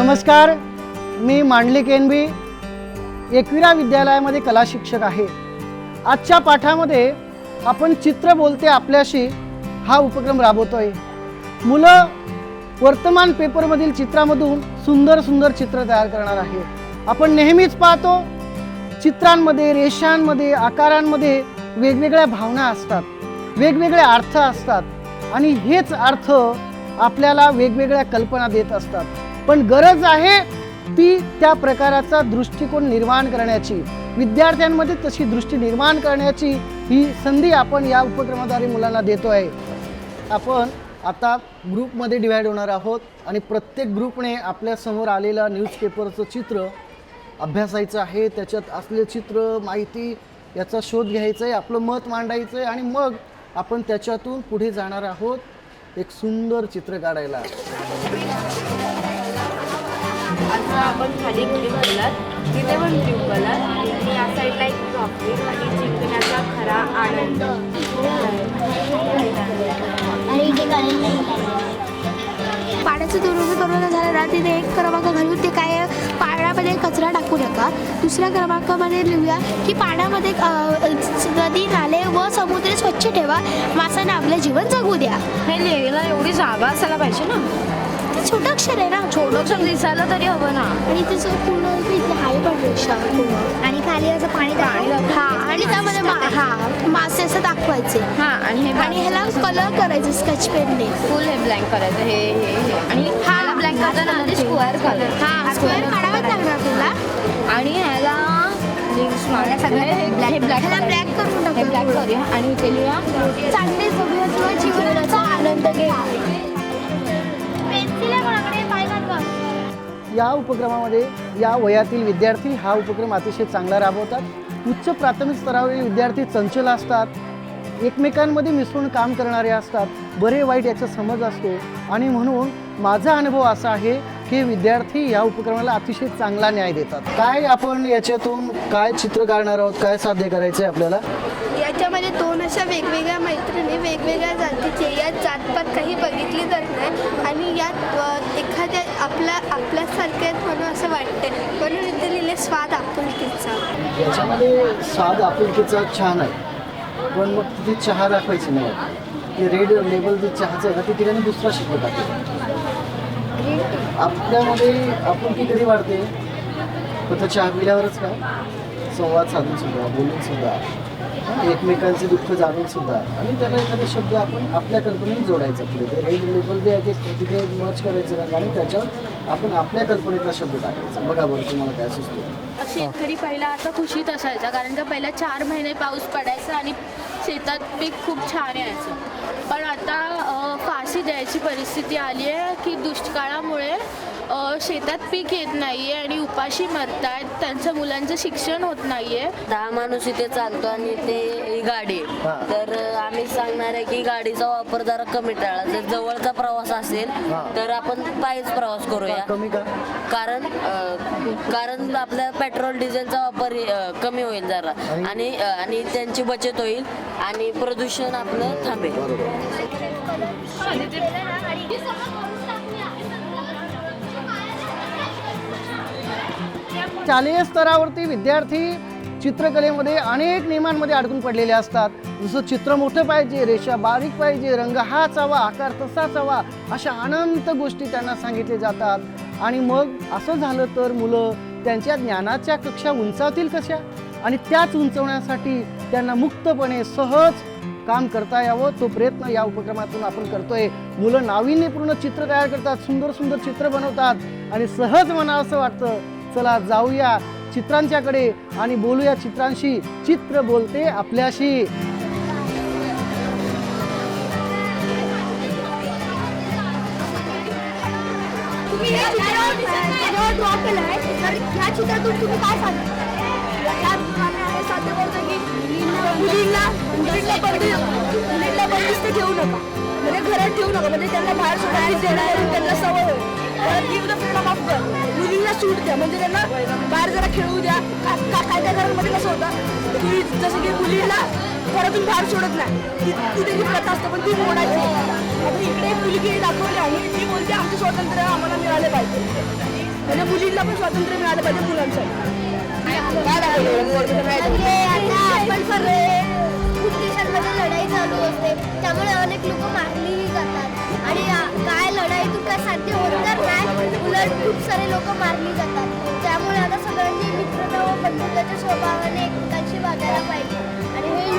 नमस्कार मी मांडलिक एन बी एकविरा विद्यालयामध्ये कला शिक्षक आहे. आजच्या पाठामध्ये आपण चित्र बोलते आपल्याशी हा उपक्रम राबवतोय. मुलं वर्तमान पेपरमधील चित्रामधून सुंदर सुंदर चित्र तयार करणार आहे आपण नेहमीच पाहतो चित्रांमध्ये रेषांमध्ये आकारांमध्ये वेगवेगळ्या भावना असतात वेगवेगळे अर्थ असतात आणि हेच अर्थ आपल्याला वेगवेगळ्या कल्पना देत असतात. पण गरज आहे ती त्या प्रकाराचा दृष्टिकोन निर्माण करण्याची. विद्यार्थ्यांमध्ये तशी दृष्टी निर्माण करण्याची ही संधी आपण या उपक्रमाद्वारे मुलांना देतो आहे आपण आता ग्रुपमध्ये डिवाईड होणार आहोत आणि प्रत्येक ग्रुपने आपल्यासमोर आलेलं न्यूजपेपरचं चित्र अभ्यासायचं आहे त्याच्यात असले चित्र माहिती याचा शोध घ्यायचा आहे आपलं मत मांडायचं आहे आणि मग आपण त्याच्यातून पुढे जाणार आहोत एक सुंदर चित्र काढायला. आता आपण खाली क्लिप केलात. तिथे पण क्लिप केलात आणि या साईडला एक ट्रॉफी आणि जिंकण्याचा खरा आनंद. पाण्याचं दुरुपयोग करून झालं ना तिथे एक क्रमांक घालून ते काय पाण्यामध्ये कचरा टाकू नका. दुसऱ्या क्रमांकामध्ये लिहूया की पाण्यामध्ये नदी नाले व समुद्र स्वच्छ ठेवा. मासांना आपलं जीवन जगू द्या. हे लिहायला एवढी जागा असायला पाहिजे ना. ते छोटं अक्षर आहे ना. छोटंसं दिसायला तरी हवं ना. आणि त्याचं पूर्ण इथे पण रेषा पूर्ण. आणि खाली असं पाणी हा आणि त्यामध्ये मा हा मासे असं दाखवायचे. हा आणि हे आणि ह्याला कलर करायचं स्केच पेनने फुल हे ब्लँक करायचं हे हे हे. आणि हा ब्लँक करताना आधी स्क्वेअर कलर हा स्क्वेअर काढावाच लागणार तुला. आणि ह्याला सगळ्या हे ब्लॅक हे ब्लॅक ह्याला ब्लॅक करून हे ब्लॅक टाकू करूया आणि इथे चांगले किंवा जीवनाचा आनंद घे. या उपक्रमामध्ये या वयातील विद्यार्थी हा उपक्रम अतिशय चांगला राबवतात. उच्च प्राथमिक स्तरावरील विद्यार्थी चंचल असतात. एकमेकांमध्ये मिसळून काम करणारे असतात. बरे वाईट याचा समज असतो. आणि म्हणून माझा अनुभव असा आहे की विद्यार्थी या उपक्रमाला अतिशय चांगला न्याय देतात. काय आपण याच्यातून काय चित्र काढणार आहोत? काय साध्य करायचं आहे आपल्याला? याच्यामध्ये दोन अशा वेगवेगळ्या मैत्रिणी वेगवेगळ्या जातीचे. यात जातपात काही बघितली जात नाही. आणि यात एखाद्या आपल्या आपल्यासारखे आहेत म्हणून असं वाटते म्हणून इथे लिहिले स्वाद आपुलकीचा. याच्यामध्ये स्वाद आपुलकीचा छान आहे. पण मग तिथे चहा दाखवायची नाही. ते रेड लेबल जे चहाचं आहे ना ते ठिकाणी दुसरा शिकवत टाकेल आपल्यामध्ये आपुलकी कधी वाढते? फक्त चहा पिल्यावरच का? संवाद साधून सुद्धा बोलून सुद्धा. एकमेकांचे दुःख जाणून सुद्धा. आणि त्याला एखादा शब्द आपण आपल्या कल्पनेत जोडायचा पुढे. ते रेड लेबल जे आहे ते तिथे मर्च करायचं नाही आणि त्याच्यावर आपण आपल्या कल्पनेतला शब्द टाकायचा. बघा बरं तुम्हाला काय सुचतो शेतकरी पहिला आता खुशीत असायचा कारण का पहिला चार महिने पाऊस पडायचा आणि शेतात पीक खूप छान यायचं. पण आता फाशी द्यायची परिस्थिती आली आहे की दुष्काळामुळे शेतात पीक येत नाही आहे आणि उपाशी मरतायत त्यांच्या मुलांचं शिक्षण होत नाही आहे दहा माणूस इथे चालतो आणि ते ही गाडी आहे. तर आम्ही सांगणार आहे की गाडीचा वापर जरा कमी टाळा. जर जवळचा प्रवास असेल हा. तर आपण पायीच प्रवास करूया. कमी का कारण अ, कारण आपल्या पेट्रोल डिझेलचा वापर अ, कमी होईल जरा. आणि- अ, आणि त्यांची बचत होईल आणि प्रदूषण आपलं थांबेल. शालेय स्तरावरती विद्यार्थी चित्रकलेमध्ये अनेक नियमांमध्ये अडकून पडलेले असतात. जसं चित्र मोठं पाहिजे रेषा बारीक पाहिजे रंग हाच हवा आकार तसाच हवा अशा अनंत गोष्टी त्यांना सांगितले जातात. आणि मग असं झालं तर मुलं त्यांच्या ज्ञानाच्या कक्षा उंचावतील कशा? आणि त्याच उंचवण्यासाठी त्यांना मुक्तपणे सहज काम करता यावं तो प्रयत्न या उपक्रमातून आपण करतोय. मुलं नाविन्यपूर्ण चित्र तयार करतात सुंदर सुंदर चित्र बनवतात आणि सहज मना असं वाटतं चला जाऊया चित्रांच्याकडे आणि बोलूया चित्रांशी. चित्र बोलते आपल्याशी. ड्रॉ तर ह्या चित्रातून तुम्ही काय सांगा या दुकानाने साध्य करतो की मुलींना मुलींना बंदी मुलींना बंदिस्त ठेवू नका. म्हणजे घरात ठेवू नका. म्हणजे त्यांना बाहेर सोडायला देणार. त्यांना सवय होईल. परत give the freedom of girl मुलींना सूट द्या. म्हणजे त्यांना बाहेर जरा खेळू द्या. का काय काय घरांमध्ये कसं होतं? की जसं की मुलींना घरातून बाहेर सोडत नाही. ती तिथे जी प्रथा असते पण ती मोडायची. आता इकडे मुलगी दाखवली आणि ती बोलते आमचं स्वातंत्र्य आम्हाला मिळालं पाहिजे. म्हणजे मुलींना पण स्वातंत्र्य मिळालं पाहिजे मुलांसाठी. म्हणजे आता आपण खूप देशांमध्ये लढाई चालू असते. त्यामुळे अनेक लोक मारलीही जातात. आणि काय लढाईतून काय साध्य होत तर नाही उलट खूप सारे लोक मारली जातात. त्यामुळे आता सगळ्यांनी मित्रता व बंधुत्वाच्या स्वभावाने एकमेकांशी वागायला पाहिजे. आणि हे